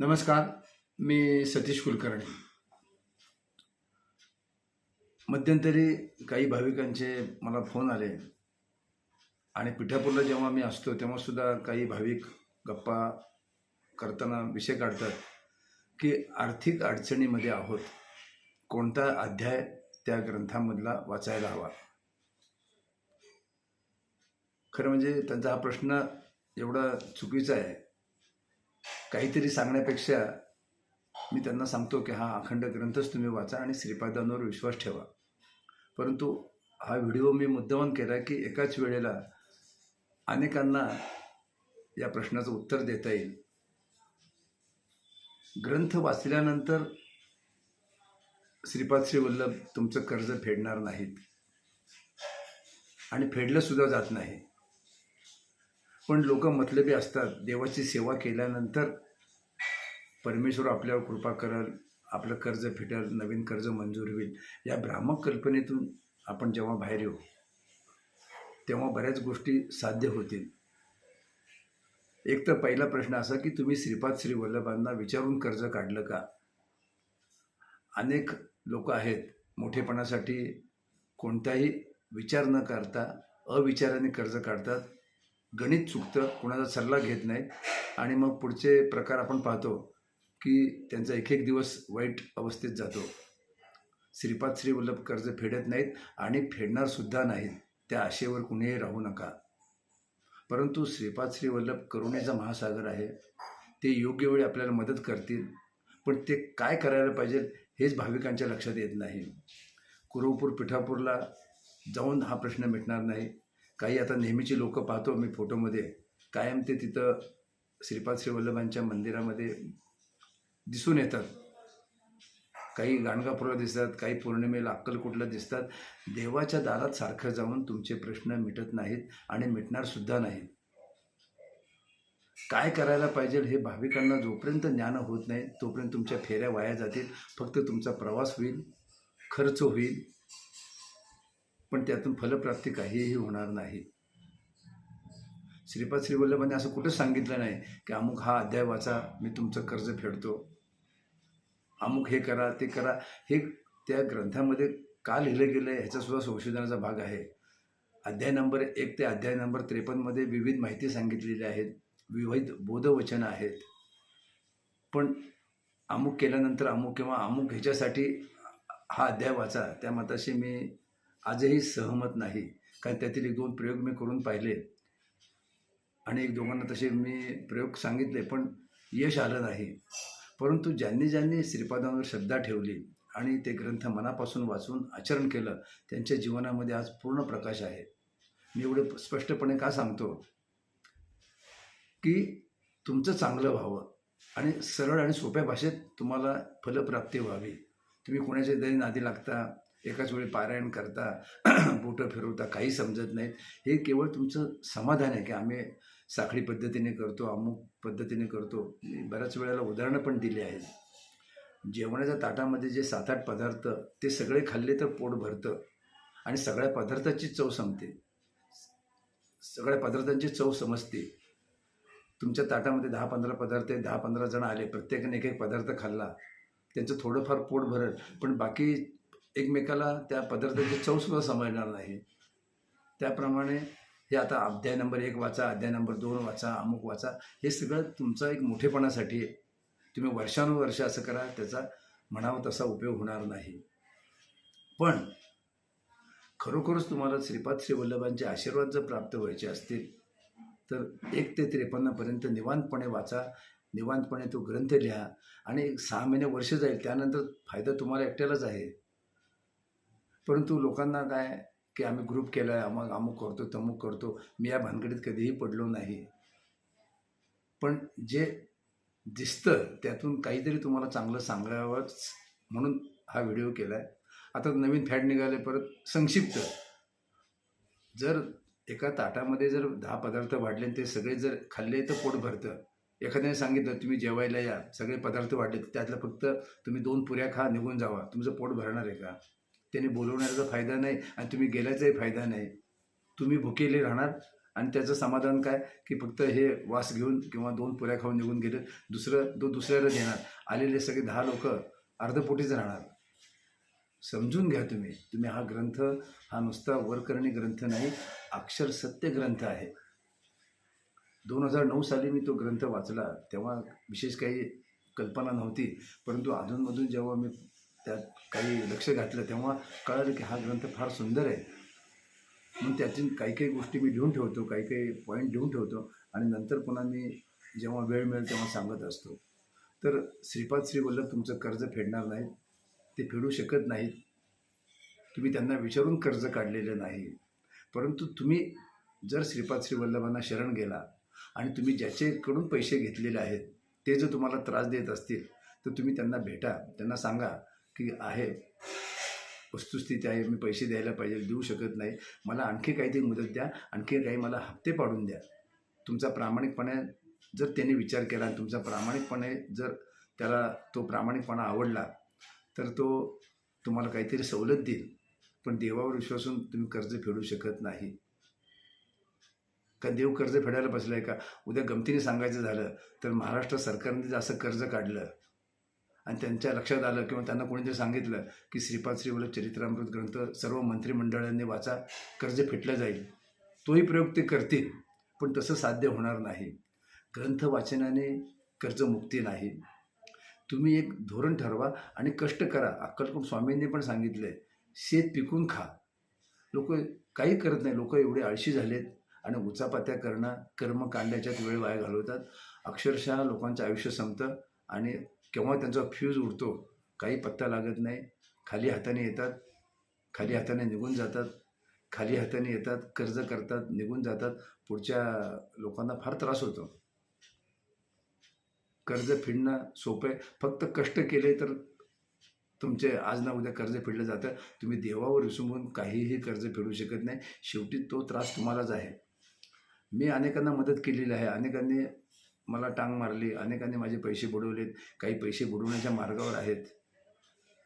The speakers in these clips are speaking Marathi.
नमस्कार मी सतीश कुलकर्णी. मध्यंतरी काही भाविकांचे मला फोन आले आणि पिठापूरला जेव्हा मी असतो तेव्हा सुद्धा काही भाविक गप्पा करताना विषय काढतात की आर्थिक अडचणीमध्ये आहोत. कोणता अध्याय त्या ग्रंथामधला वाचायला हवा? खरं म्हणजे त्यांचा हा प्रश्न एवढा चुकीचा आहे. काहीतरी सांगण्यापेक्षा मी त्यांना सांगतो की हा अखंड ग्रंथच तुम्ही वाचा आणि श्रीपादांवर विश्वास ठेवा. परंतु हा व्हिडिओ मी मुद्दामन केला की एकाच वेळेला अनेकांना या प्रश्नाचं उत्तर देता येईल. ग्रंथ वाचल्यानंतर श्रीपाद श्री वल्लभ तुमचं कर्ज फेडणार नाहीत आणि फेडलं सुद्धा जात नाही पण लोक मतलबी असतात. देवाची सेवा केल्यानंतर परमेश्वर आपल्यावर कृपा करल आपलं कर्ज फिटल नवीन कर्ज मंजूर होईल. या भ्रामक कल्पनेतून आपण जेव्हा बाहेर येऊ तेव्हा बऱ्याच गोष्टी साध्य होतील. एक तर पहिला प्रश्न असा की तुम्ही श्रीपाद श्री वल्लभांना विचारून कर्ज काढलं का? अनेक लोक आहेत मोठेपणासाठी कोणताही विचार न करता अविचाराने कर्ज काढतात. गणित चुकतं कोणाचा सल्ला घेत नाहीत आणि मग पुढचे प्रकार आपण पाहतो की त्यांचा एक एक दिवस वाईट अवस्थेत जातो. श्रीपाद श्रीवल्लभ कर्ज फेडत नाहीत आणि फेडणारसुद्धा नाहीत. त्या आशेवर कुणीही राहू नका. परंतु श्रीपाद श्रीवल्लभ करुणेचा महासागर आहे. ते योग्य वेळी आपल्याला मदत करतील. पण ते काय करायला पाहिजे हेच भाविकांच्या लक्षात येत नाही. कुरुपूर पिठापूरला जाऊन हा प्रश्न मिटणार नाही. काही आता नेहमीची लोकं पाहतो मी फोटोमध्ये. कायम ते तिथं श्रीपाद श्रीवल्लभांच्या मंदिरामध्ये दिसून येतात. काही गाणगापूरला दिसतात काही पौर्णिमेला अक्कलकोटला दिसतात. देवाच्या दारात सारखं जाऊन तुमचे प्रश्न मिटत नाहीत आणि मिटणार सुद्धा नाहीत. काय करायला पाहिजे हे भाविकांना जोपर्यंत ज्ञान होत नाही तोपर्यंत तुमच्या फेऱ्या वाया जातील फक्त तुमचा प्रवास होईल खर्च होईल. पण त्यातून फलप्राप्ती काहीही होणार नाही. श्रीपाद श्रीवल्लभाने असं कुठंच सांगितलं नाही की अमुक हा अध्याय वाचा मी तुमचं कर्ज फेडतो. अमुक हे करा ते करा. हे त्या ग्रंथामध्ये का लिहिलं गेलं आहे ह्याचासुद्धा संशोधनाचा भाग आहे. अध्याय नंबर एक ते अध्याय नंबर त्रेपन्नमध्ये विविध माहिती सांगितलेली आहेत. विविध बोधवचनं आहेत. पण अमुक केल्यानंतर अमुक किंवा अमुक ह्याच्यासाठी हा अध्याय वाचा. त्या मताशी मी आजही सहमत नाही. कारण त्यातील एक दोन प्रयोग मी करून पाहिले. आणि एक दोघांना तसे मी प्रयोग सांगितले पण यश आलं नाही. परंतु ज्यांनी ज्यांनी श्रीपादांवर श्रद्धा ठेवली आणि ते ग्रंथ मनापासून वाचून आचरण केलं त्यांच्या जीवनामध्ये आज पूर्ण प्रकाश आहे. मी एवढं स्पष्टपणे का सांगतो? की तुमचं चांगलं व्हावं आणि सरळ आणि सोप्या भाषेत तुम्हाला फलप्राप्ती व्हावी. तुम्ही कोणाच्या तरी नादी लागता एकाच वेळी पारायण करता बोटं फिरवता काही समजत नाहीत. हे केवळ तुमचं समाधान आहे की आम्ही साखळी पद्धतीने करतो अमुक पद्धतीने करतो. मी बऱ्याच वेळेला उदाहरणं पण दिली आहेत. जेवणाच्या ताटामध्ये जे सात आठ पदार्थ ते सगळे खाल्ले तर पोट भरतं आणि सगळ्या पदार्थाची चव संपते. सगळ्या पदार्थांची चव समजते. तुमच्या ताटामध्ये दहा पंधरा पदार्थ आहे दहा पंधरा जण आले प्रत्येकाने एक एक पदार्थ खाल्ला. त्यांचं थोडंफार पोट भरल पण बाकी एकमेकाला त्या पदार्थाची चवसुद्धा समजणार नाही. त्याप्रमाणे हे आता अध्याय नंबर एक वाचा अध्याय नंबर दोन वाचा अमुक वाचा. हे सगळं तुमचा एक मोठेपणासाठी आहे. तुम्ही वर्षानुवर्ष असं करा त्याचा म्हणावा तसा उपयोग होणार नाही. पण खरोखरच तुम्हाला श्रीपाद श्रीवल्लभांचे आशीर्वाद जर प्राप्त व्हायचे असतील तर एक ते त्रेपन्नपर्यंत निवांतपणे वाचा निवांतपणे तो ग्रंथ लिहा आणि सहा महिने वर्ष जाईल त्यानंतर फायदा तुम्हाला एकट्यालाच आहे. परंतु लोकांना काय की आम्ही ग्रुप केला आहे मग अमुक करतो तमुक करतो मी या भानगडीत कधीही पडलो नाही. पण जे दिसतं त्यातून काहीतरी तुम्हाला चांगलं सांगावंच म्हणून हा व्हिडिओ केला आहे आता नवीन फॅड निघाले परत संक्षिप्त. जर एका ताटामध्ये जर दहा पदार्थ वाढले ते सगळे जर खाल्ले तर पोट भरतं. एखाद्याने सांगितलं तुम्ही जेवायला या सगळे पदार्थ वाढले त्यातलं फक्त तुम्ही दोन पुऱ्या खा निघून जावा तुमचं पोट भरणार आहे का? त्याने बोलवण्याचा फायदा नाही आणि तुम्ही गेल्याचाही फायदा नाही. तुम्ही भुकेले राहणार आणि त्याचं समाधान काय? की फक्त हे वास घेऊन किंवा दोन पुऱ्या खाऊन निघून गेले दुसरं तो दुसऱ्याला देणार. आलेले सगळे दहा लोक अर्धपोटीच राहणार. समजून घ्या तुम्ही. तुम्ही हा ग्रंथ हा नुसता वरकरणी ग्रंथ नाही अक्षर सत्य ग्रंथ आहे. दोन हजार नऊ साली मी तो ग्रंथ वाचला. तेव्हा विशेष काही कल्पना नव्हती. परंतु अधूनमधून जेव्हा मी त्यात काही लक्ष घातलं तेव्हा कळालं की हा ग्रंथ फार सुंदर आहे. म्हणून त्यातून काही काही गोष्टी मी लिहून ठेवतो काही काही पॉईंट लिहून ठेवतो आणि नंतर पुन्हा मी जेव्हा वेळ मिळेल तेव्हा सांगत असतो. तर श्रीपाद श्री वल्लभ तुमचं कर्ज फेडणार नाहीत ते फेडू शकत नाहीत. तुम्ही त्यांना विचारून कर्ज काढलेलं नाही. परंतु तुम्ही जर श्रीपाद श्री वल्लभांना शरण गेला आणि तुम्ही ज्याच्याकडून पैसे घेतलेले आहेत ते जर तुम्हाला त्रास देत असतील तर तुम्ही त्यांना भेटा त्यांना सांगा. की आहे. वस्तुस्थिती आहे मी पैसे द्यायला पाहिजे देऊ शकत नाही. मला आणखी काहीतरी मुदत द्या आणखी काही मला हप्ते पाडून द्या. तुमचा प्रामाणिकपणे जर त्यांनी विचार केला आणि तुमचा प्रामाणिकपणे जर त्याला तो प्रामाणिकपणा आवडला तर तो तुम्हाला काहीतरी सवलत देईल. पण देवावर विश्वासून तुम्ही कर्ज फेडू शकत नाही. का देव कर्ज फेडायला बसलाय का? उद्या गमतीने सांगायचं झालं तर महाराष्ट्र सरकारने जर असं कर्ज काढलं आणि त्यांच्या लक्षात आलं किंवा त्यांना कोणीतरी सांगितलं की श्रीपाद श्रीवल्लभ चरित्रामृत ग्रंथ सर्व मंत्रिमंडळांनी वाचा कर्ज फेटलं जाईल. तोही प्रयोग ते करतील पण तसं साध्य होणार नाही. ग्रंथ वाचनाने कर्जमुक्ती नाही. तुम्ही एक धोरण ठरवा आणि कष्ट करा अक्कलकोण स्वामींनी पण सांगितलं आहे शेत पिकून खा. लोक काही करत नाही लोक एवढे आळशी झालेत आणि उचापात्या करणं कर्म कांड्याच्यात वेळ वाया घालवतात. अक्षरशः लोकांचं आयुष्य संपतं आणि केव्हा त्यांचा फ्यूज उडतो काही पत्ता लागत नाही खाली हाताने येतात खाली हाताने निघून जातात खाली हाताने येतात कर्ज करतात निघून जातात पुढच्या लोकांना फार त्रास होतो. कर्ज फेडणं सोपं आहे. फक्त कष्ट केले तर तुमचे आज ना उद्या कर्ज फेडलं जातं. तुम्ही देवावर विसंबून काहीही कर्ज फेडू शकत नाही. शेवटी तो त्रास तुम्हालाच आहे. मी अनेकांना मदत केलेली आहे. अनेकांनी मला टांग मारली अनेकांनी माझे पैसे बुडवलेत काही पैसे बुडवण्याच्या मार्गावर आहेत.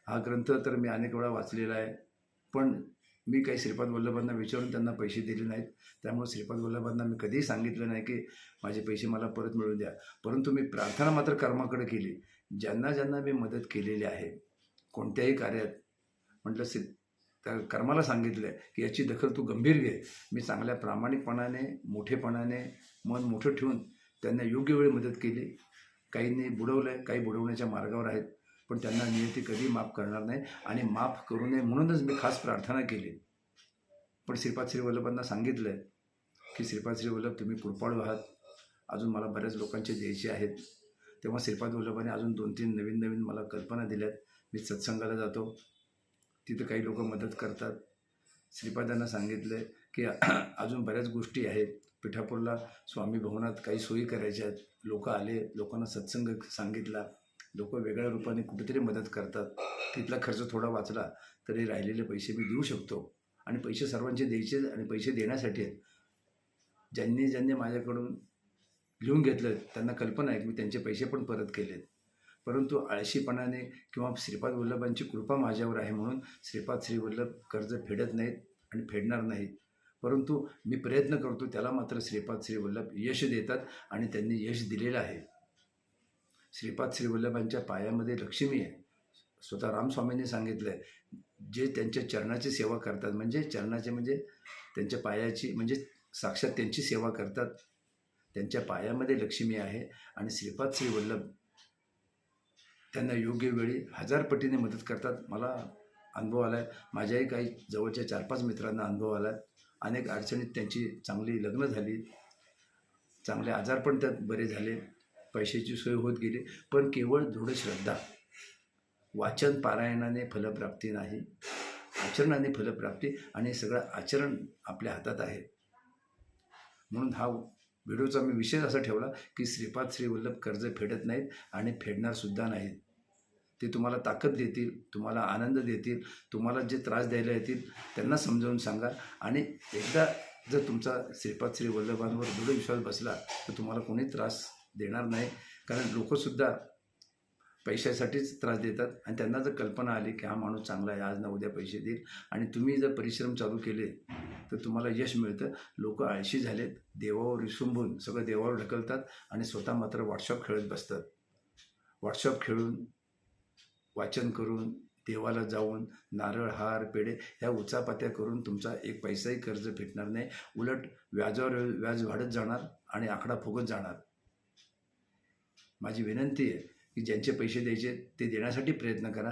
हा ग्रंथ तर मी अनेक वेळा वाचलेला आहे. पण मी काही श्रीपाद वल्लभांना विचारून त्यांना पैसे दिले नाहीत. त्यामुळे श्रीपाद वल्लभांना मी कधीही सांगितलं नाही की माझे पैसे मला परत मिळवून द्या. परंतु मी प्रार्थना मात्र कर्माकडे केली. ज्यांना ज्यांना मी मदत केलेली आहे कोणत्याही कार्यात. म्हटलं श्री त्या कर्माला सांगितलं आहे की याची दखल तू गंभीर घे. मी चांगल्या प्रामाणिकपणाने मोठेपणाने मन मोठं ठेवून त्यांना योग्य वेळी मदत केली. काहींनी बुडवलं आहे काही बुडवण्याच्या मार्गावर आहेत पण त्यांना नियती कधी माफ करणार नाही आणि माफ करू नये म्हणूनच मी खास प्रार्थना केली. पण श्रीपाद श्री वल्लभांना सांगितलं आहे की श्रीपाद श्री वल्लभ तुम्ही कृपाळू आहात. अजून मला बऱ्याच लोकांचे द्यायचे आहेत. तेव्हा श्रीपाद वल्लभाने अजून दोन तीन नवीन नवीन मला कल्पना दिल्यात. मी सत्संगाला जातो. तिथं काही लोक मदत करतात. श्रीपादांना सांगितलं आहे की अजून बऱ्याच गोष्टी आहेत. पिठापूरला स्वामी भवनात काही सोयी करायच्या आहेत. लोक आले लोकांना सत्संग सांगितला. लोक वेगळ्या रूपाने कुठेतरी मदत करतात. तिथला खर्च थोडा वाचला तरी राहिलेले पैसे मी देऊ शकतो. आणि पैसे सर्वांचे द्यायचे आणि पैसे देण्यासाठी आहेत. ज्यांनी ज्यांनी माझ्याकडून लिहून घेतलं त्यांना कल्पना आहे की मी त्यांचे पैसे पण परत केलेत. परंतु आळशीपणाने किंवा श्रीपाद वल्लभांची कृपा माझ्यावर आहे म्हणून श्रीपाद श्री वल्लभ कर्ज फेडत नाहीत आणि फेडणार नाहीत. परंतु मी प्रयत्न करतो त्याला मात्र श्रीपाद श्रीवल्लभ यश देतात आणि त्यांनी यश दिलेलं आहे. श्रीपाद श्रीवल्लभांच्या पायामध्ये लक्ष्मी आहे. स्वतः रामस्वामींनी सांगितलं आहे जे त्यांच्या चरणाची सेवा करतात म्हणजे चरणाचे म्हणजे त्यांच्या पायाची म्हणजे साक्षात त्यांची सेवा करतात. त्यांच्या पायामध्ये लक्ष्मी आहे आणि श्रीपाद श्रीवल्लभ त्यांना योग्य वेळी हजार पटीने मदत करतात. मला अनुभव आला आहे माझ्याही काही जवळच्या चार पाच मित्रांना अनुभव आला आहे अनेक अडचणीत त्यांची चांगली लग्न झाली. चांगले आजार पण त्यात बरे झाले. पैशाची सोय होत गेली. पण केवळ दृढ श्रद्धा. वाचन पारायणाने फलप्राप्ती नाही. आचरणाने फलप्राप्ती आणि सगळं आचरण आपल्या हातात आहे. म्हणून हा व्हिडिओचा मी विषय असा ठेवला की श्रीपाद श्रीवल्लभ कर्ज फेडत नाहीत आणि फेडणार सुद्धा नाहीत. ते तुम्हाला ताकद देतील तुम्हाला आनंद देतील तुम्हाला जे त्रास द्यायला येतील त्यांना समजावून सांगा. आणि एकदा जर तुमचा श्रीपाद श्री वल्लभांवर दृढ विश्वास बसला तर तुम्हाला कोणी त्रास देणार नाही. कारण लोकसुद्धा पैशासाठीच त्रास देतात. आणि त्यांना जर कल्पना आली की हा माणूस चांगला आहे आज ना उद्या पैसे देईल. आणि तुम्ही जर परिश्रम चालू केले तर तुम्हाला यश मिळतं. लोक आळशी झालेत. देवावर विसंबून सगळं देवावर ढकलतात. आणि स्वतः मात्र व्हॉट्सअप खेळत बसतात. व्हॉट्सअप खेळून वाचन करून देवाला जाऊन नारळ हार पेढे ह्या उचापात्या करून तुमचा एक पैसाही कर्ज भेटणार नाही. उलट व्याजावर व्याज वाढत जाणार आणि आकडा फुगत जाणार. माझी विनंती आहे की ज्यांचे पैसे द्यायचे ते देण्यासाठी प्रयत्न करा.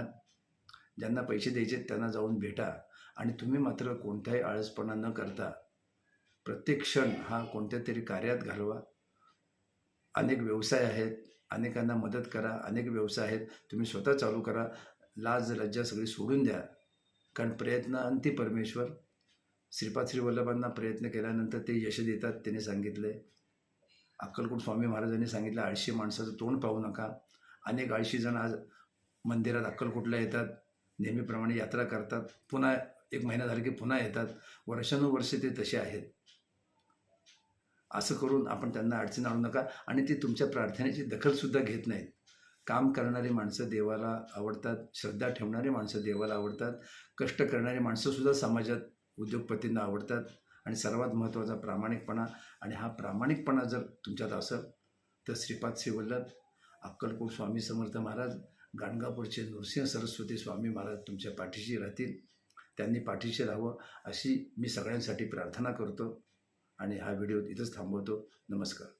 ज्यांना पैसे द्यायचे त्यांना जाऊन भेटा आणि तुम्ही मात्र कोणताही आळसपणा न करता प्रत्येक क्षण हा कोणत्या तरी कार्यात घालवा. अनेक व्यवसाय आहेत अनेकांना मदत करा अनेक व्यवसाय आहेत तुम्ही स्वतः चालू करा. लाज लज्जा सगळी सोडून द्या. कारण प्रयत्न अंती परमेश्वर. श्रीपाद श्री वल्लभांना प्रयत्न केल्यानंतर ते यश देतात त्याने सांगितले अक्कलकोट स्वामी महाराजांनी सांगितलं आळशी माणसाचं तोंड पाहू नका. अनेक आळशी जण आज मंदिरात अक्कलकोटला येतात. नेहमीप्रमाणे यात्रा करतात. पुन्हा एक महिना झाला की पुन्हा येतात. वर्षानुवर्षे ते तसे आहेत. असं करून आपण त्यांना अडचण आणू नका आणि ते तुमच्या प्रार्थनेची दखलसुद्धा घेत नाहीत. काम करणारी माणसं देवाला आवडतात श्रद्धा ठेवणारी माणसं देवाला आवडतात कष्ट करणारी माणसंसुद्धा समाजात उद्योगपतींना आवडतात. आणि सर्वात महत्त्वाचा प्रामाणिकपणा आणि हा प्रामाणिकपणा जर तुमच्यात असेल तर श्रीपाद श्रीवल्लभ अक्कलकोट स्वामी समर्थ महाराज गाणगापूरचे नृसिंह सरस्वती स्वामी महाराज तुमच्या पाठीशी राहतील. त्यांनी पाठीशी राहावं अशी मी सगळ्यांसाठी प्रार्थना करतो. आणि हा व्हिडिओ इथंच थांबवतो. नमस्कार.